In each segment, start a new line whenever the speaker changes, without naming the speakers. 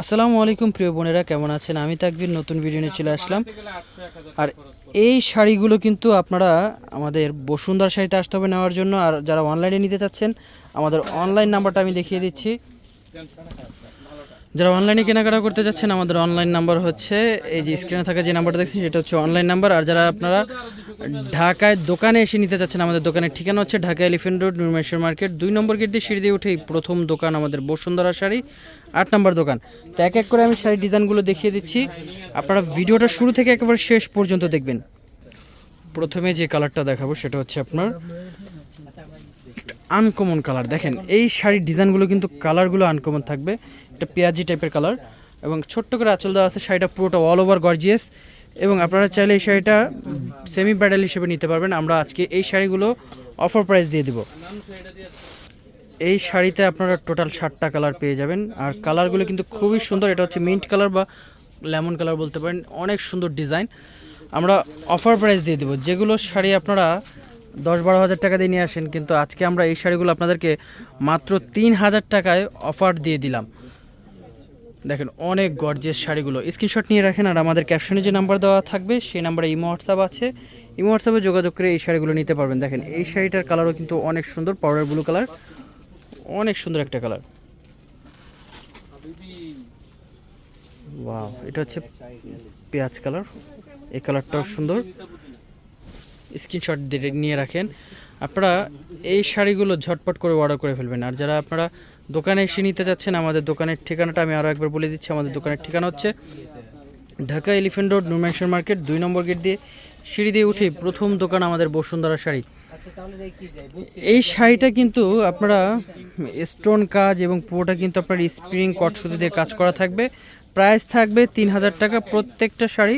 আসসালামু আলাইকুম, প্রিয় বোনেরা, কেমন আছেন? আমি তাকবির, নতুন ভিডিও নিয়ে চলে আসলাম। আর এই শাড়িগুলো কিন্তু আপনারা আমাদের বসুন্ধরা শাড়িতে আসতে হবে নেওয়ার জন্য। আর যারা অনলাইনে নিতে চাচ্ছেন, আমাদের অনলাইন নাম্বারটা আমি দেখিয়ে দিচ্ছি। যারা অনলাইনে কেনাকাটা করতে যাচ্ছেন, আমাদের অনলাইন নাম্বার হচ্ছে, এই যে স্ক্রিনে থাকা যে নাম্বারটা দেখছেন, সেটা হচ্ছে অনলাইন নাম্বার আর যারা আপনারা ঢাকায় দোকানে এসে নিতে চাচ্ছেন, আমাদের দোকানের ঠিকানা হচ্ছে ঢাকা এলিফেন্ট রোড নুরমেশ্বর মার্কেট দুই নম্বর গেট দিয়ে সিঁড়ি দিয়ে উঠেই প্রথম দোকান আমাদের বসুন্ধরা শাড়ি, আট নম্বর দোকান। তো এক এক করে আমি শাড়ির ডিজাইনগুলো দেখিয়ে দিচ্ছি। আপনারা ভিডিওটা শুরু থেকে একেবারে শেষ পর্যন্ত দেখবেন। প্রথমে যে কালারটা দেখাবো, সেটা হচ্ছে আপনার আনকমন কালার দেখেন, এই শাড়ির ডিজাইনগুলো কিন্তু কালারগুলো আনকমন থাকবে। এটা পেঁয়াজি টাইপের কালার এবং ছোট্ট করে আঁচল দেওয়া আছে, শাড়িটা পুরোটা অল ওভার গর্জিয়াস এবং আপনারা চাইলে এই শাড়িটা সেমি ব্রাইডাল হিসেবে নিতে পারবেন। আমরা আজকে এই শাড়িগুলো অফার প্রাইস দিয়ে দিব। এই শাড়িতে আপনারা টোটাল ষাটটা কালার পেয়ে যাবেন। আর কালারগুলো কিন্তু খুবই সুন্দর। এটা হচ্ছে মিন্ট কালার বা লেমন কালার বলতে পারেন। অনেক সুন্দর ডিজাইন আমরা অফার প্রাইস দিয়ে দেবো। যেগুলো শাড়ি আপনারা দশ বারো হাজার টাকা দিয়ে নিয়ে আসেন, কিন্তু আজকে আমরা এই শাড়িগুলো আপনাদেরকে মাত্র তিন হাজার টাকায় অফার দিয়ে দিলাম। দেখেন, অনেক গর্জেস শাড়িগুলো। স্ক্রিনশট নিয়ে রাখেন আর আমাদের ক্যাপশনে যে নাম্বার দেওয়া থাকবে, সেই নাম্বারে ইমো হোয়াটসঅ্যাপ আছে। ইমো হোয়াটসঅ্যাপে যোগাযোগ করে এই শাড়িগুলো নিতে পারবেন। দেখেন, এই শাড়িটার কালারও কিন্তু অনেক সুন্দর পাউডার ব্লু কালার। অনেক সুন্দর একটা কালার। ওয়াও এটা হচ্ছে পেঁয়াজ কালার। এই কালারটাও সুন্দর। স্ক্রিনশট নিয়ে রাখেন। আপনারা এই শাড়িগুলো ঝটপট করে অর্ডার করে ফেলবেন। আর যারা আপনারা দোকানে এসে নিতে যাচ্ছেন আমাদের দোকানের ঠিকানাটা আমি আরও একবার বলে দিচ্ছি। আমাদের দোকানের ঠিকানা হচ্ছে ঢাকা এলিফেন্ট রোড নুরমেশ্বর মার্কেট, দুই নম্বর গেট দিয়ে সিঁড়ি দিয়ে উঠে প্রথম দোকান আমাদের বসুন্ধরা শাড়ি। এই শাড়িটা কিন্তু আপনারা স্টোন কাজ এবং পুরোটা কিন্তু আপনার স্প্রিং কট সুতি দিয়ে কাজ করা থাকবে। প্রাইস থাকবে তিন হাজার টাকা প্রত্যেকটা শাড়ি।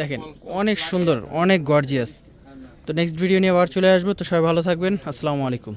দেখেন, অনেক সুন্দর, অনেক গর্জিয়াস তো নেক্সট ভিডিও নিয়ে আবার চলে আসব, তো সবাই ভালো থাকবেন। আসসালামু আলাইকুম।